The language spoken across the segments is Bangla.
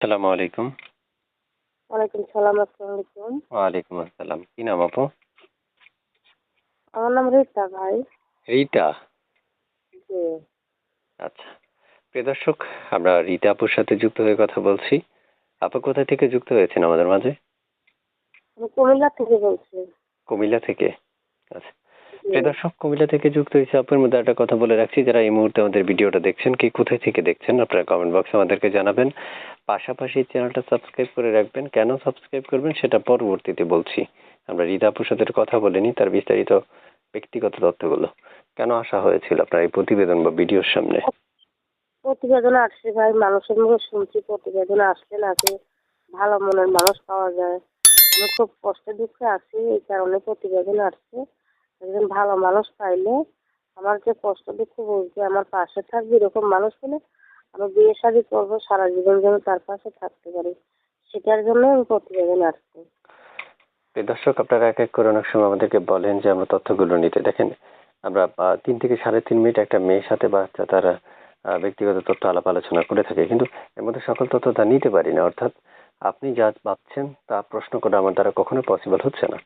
আসসালামু আলাইকুম। ওয়ালাইকুম সালাম আসসালামু আলাইকুম। ওয়ালাইকুম আসসালাম। কি নাম আপু? আমার নাম রিতা ভাই। রিতা? জি। আচ্ছা। প্রিয় দর্শক আমরা রিতা আপুর সাথে যুক্ত হয়ে কথা বলছি। আপু কোথা থেকে যুক্ত হয়েছেন আমাদের মাঝে? আমি কুমিল্লা থেকে বলছি। কুমিল্লা থেকে? আচ্ছা। জি। প্রিয় দর্শক কুমিল্লা থেকে যুক্ত হয়েছে আপুর মধ্যে একটা কথা বলে রাখছি। যারা এই মুহূর্তে আমাদের ভিডিওটা দেখছেন কি কোথায় থেকে দেখছেন আপনারা কমেন্ট বক্সে আমাদেরকে জানাবেন। পাশাপাশি চ্যানেলটা সাবস্ক্রাইব করে রাখবেন। কেন সাবস্ক্রাইব করবেন সেটা পরবর্তীতে বলছি। আমরা রিতা সাথে কথা বলিনি, তার বিস্তারিত ব্যক্তিগত তথ্যগুলো। কেন আসা হয়েছিল আপনার এই প্রতিবেদন বা ভিডিওর সামনে? প্রতিবেদন আসছে ভাই, মানুষের মুখে শুনছি, প্রতিবেদন আসলে নাকি ভালো মনের মানুষ পাওয়া যায়। আমি খুব কষ্টে দুঃখে আছি, এই কারণে প্রতিবেদন আসছে। একজন ভালো মানুষ পাইলে আমার যে কষ্ট দুঃখ বুঝবে আমার পাশে থাকবে এরকম মানুষ পেলে আমি বিয়ে শাদি করব, সারা জীবন যেন তার পাশে থাকতে পারি। সেটার জন্য আমি প্রতিবেদন আসছি। দর্শক, আপনারা এক এক করে অনেক সময় আমাদেরকে বলেন যে আমরা তথ্যগুলো নিতে। দেখেন, আমরা তিন থেকে সাড়ে তিন মিনিট একটা মেয়ের সাথে বাচ্চা, তারা ব্যক্তিগত তথ্য আলাপ আলোচনা করে থাকে। কিন্তু এর মধ্যে সকল তথ্য তা নিতে পারি না। অর্থাৎ আপনি যা ভাবছেন তা প্রশ্ন করা আমার দ্বারা কখনো পসিবল হচ্ছে না।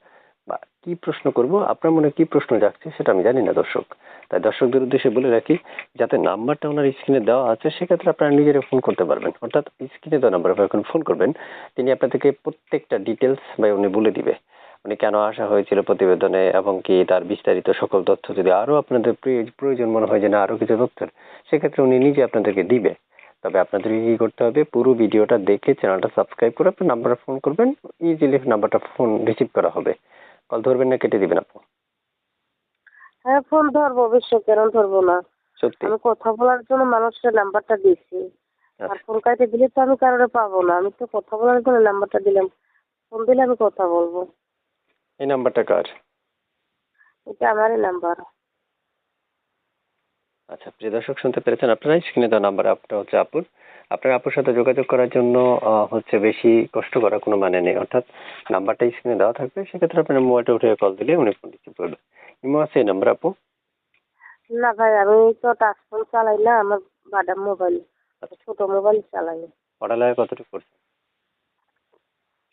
বা কি প্রশ্ন করব, আপনার মনে কি প্রশ্ন যাচ্ছে সেটা আমি জানি না, দর্শক। তাই দর্শকদের উদ্দেশ্যে বলে রাখি, যাতে নাম্বারটা ওনার স্ক্রিনে দেওয়া আছে, সেক্ষেত্রে আপনারা নিজেরা ফোন করতে পারবেন। অর্থাৎ স্ক্রিনে দেওয়া নাম্বার যখন ফোন করবেন। তিনি আপনাদেরকে প্রত্যেকটা ডিটেলস বা উনি বলে দিবে। উনি কেন আসা হয়েছিল প্রতিবেদনে এবং কি তার বিস্তারিত সকল তথ্য যদি আরও আপনাদের প্রয়োজন মনে হয় যে না আরও কিছু তথ্যের, সেক্ষেত্রে উনি নিজে আপনাদেরকে দিবে। তবে আপনাদেরকে কী করতে হবে, পুরো ভিডিওটা দেখে চ্যানেলটা সাবস্ক্রাইব করে আপনি নাম্বারে ফোন করবেন ইজিলি নাম্বারটা ফোন রিসিভ করা হবে। কল ধরবেন না কেটে দিবেন আপনি হ্যাঁ ফোন ধরবো অবশ্যই কেন ধরবো না? সত্যি? আমি কথা বলার জন্য মানুষের নাম্বারটা দিয়েছি। আর আচ্ছা ফোন কাটে দিলে তো আমি কারোর পাবো না। আমি তো কথা বলার জন্য নাম্বারটা দিলাম। ফোন দিলে আমি কথা বলব। এই নাম্বারটা কার? এটা আমারই নাম্বার। আচ্ছা প্রিয় দর্শক শুনতে পেরেছেন আপনারা? স্ক্রিনে দেওয়া নাম্বার আপনার হচ্ছে আপুর। আপনার আপুর সাথে যোগাযোগ করার জন্য হচ্ছে বেশি কষ্ট করার কোনো মানে নেই। অর্থাৎ নাম্বারটা স্ক্রিনে দেওয়া থাকবে। সেক্ষেত্রে আপনার মোবাইলটা উঠে কল দিলে উনি ফোন রিসিভ করবে। ইমো আছে এই নাম্বার আপু? না ভাই আমি তো টাচ ফোন চালাই না আমার বাদাম মোবাইল। ছোট মোবাইল চালাই। পড়ালেখা কতটুকু করছে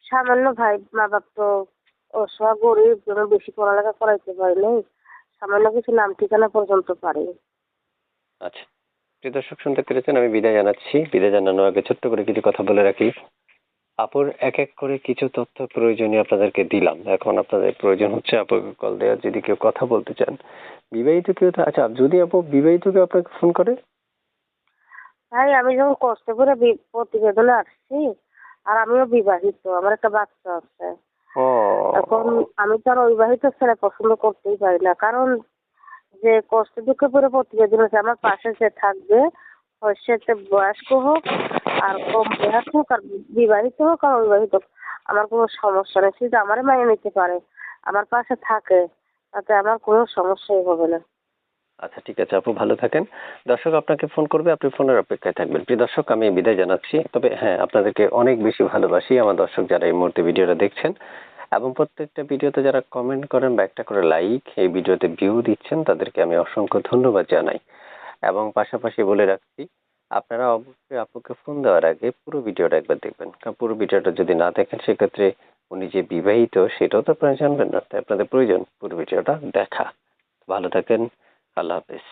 সামান্য ভাই মা বাপ তো অসহায় গরিব বেশি পড়ালেখা করাইতে পারি নাই। সামান্য কিছু নাম ঠিকানা পর্যন্ত পারি। আচ্ছা। প্রিয় দর্শক শুনতে পেরেছেন আমি বিদায় জানাচ্ছি। বিদায় জানানোর আগে ছোট্ট করে কিছু কথা বলে রাখি। আপুর এক এক করে কিছু তথ্য প্রয়োজনীয় আপনাদেরকে দিলাম। এখন আপনাদের প্রয়োজন হচ্ছে আপুকে কল দেওয়ার যদি কেউ কথা বলতে চান বিবাহিত কেউ আচ্ছা যদি আপু বিবাহিত কেউ আপনাকে ফোন করে? ভাই আমি যখন কষ্ট করে প্রতিবেদনে আসছি আর আমিও বিবাহিত আমার একটা বাচ্চা আছে। ও। এখন আমি তো আর অবিবাহিত ছেলে পছন্দ করতেই পারি না। কারণ যে কষ্ট, দুঃখে পরে প্রতিবেদন আছে। আমার পাশে যে থাকবে। সে একটা বয়স্ক হোক, আর কম বয়স হোক, আর বিবাহিত হোক, আর অবিবাহিত হোক, আমার কোনো সমস্যা নেই। সে যদি আমারে মানিয়ে নিতে পারে। আমার পাশে থাকে। তাতে আমার কোনো সমস্যাই হবে না। আচ্ছা ঠিক আছে। আপু, ভালো থাকেন। দর্শক আপনাকে ফোন করবে, আপনি ফোনের অপেক্ষায় থাকবেন। প্রিয় দর্শক, আমি বিদায় জানাচ্ছি। তবে হ্যাঁ আপনাদেরকে অনেক বেশি ভালোবাসি। আমার দর্শক যারা এই মুহূর্তে ভিডিওটা দেখছেন এবং প্রত্যেকটা ভিডিওতে যারা কমেন্ট করেন বা একটা করে লাইক এই ভিডিওতে ভিউ দিচ্ছেন, তাদেরকে আমি অসংখ্য ধন্যবাদ জানাই। এবং পাশাপাশি বলে রাখছি, আপনারা অবশ্যই আপুকে ফোন দেওয়ার আগে পুরো ভিডিওটা একবার দেখবেন। কারণ পুরো ভিডিওটা যদি না দেখেন, সেক্ষেত্রে উনি যে বিবাহিত, সেটাও তো আপনারা জানবেন না। তাই আপনাদের প্রয়োজন পুরো ভিডিওটা দেখা। ভালো থাকেন, আল্লাহ হাফেজ।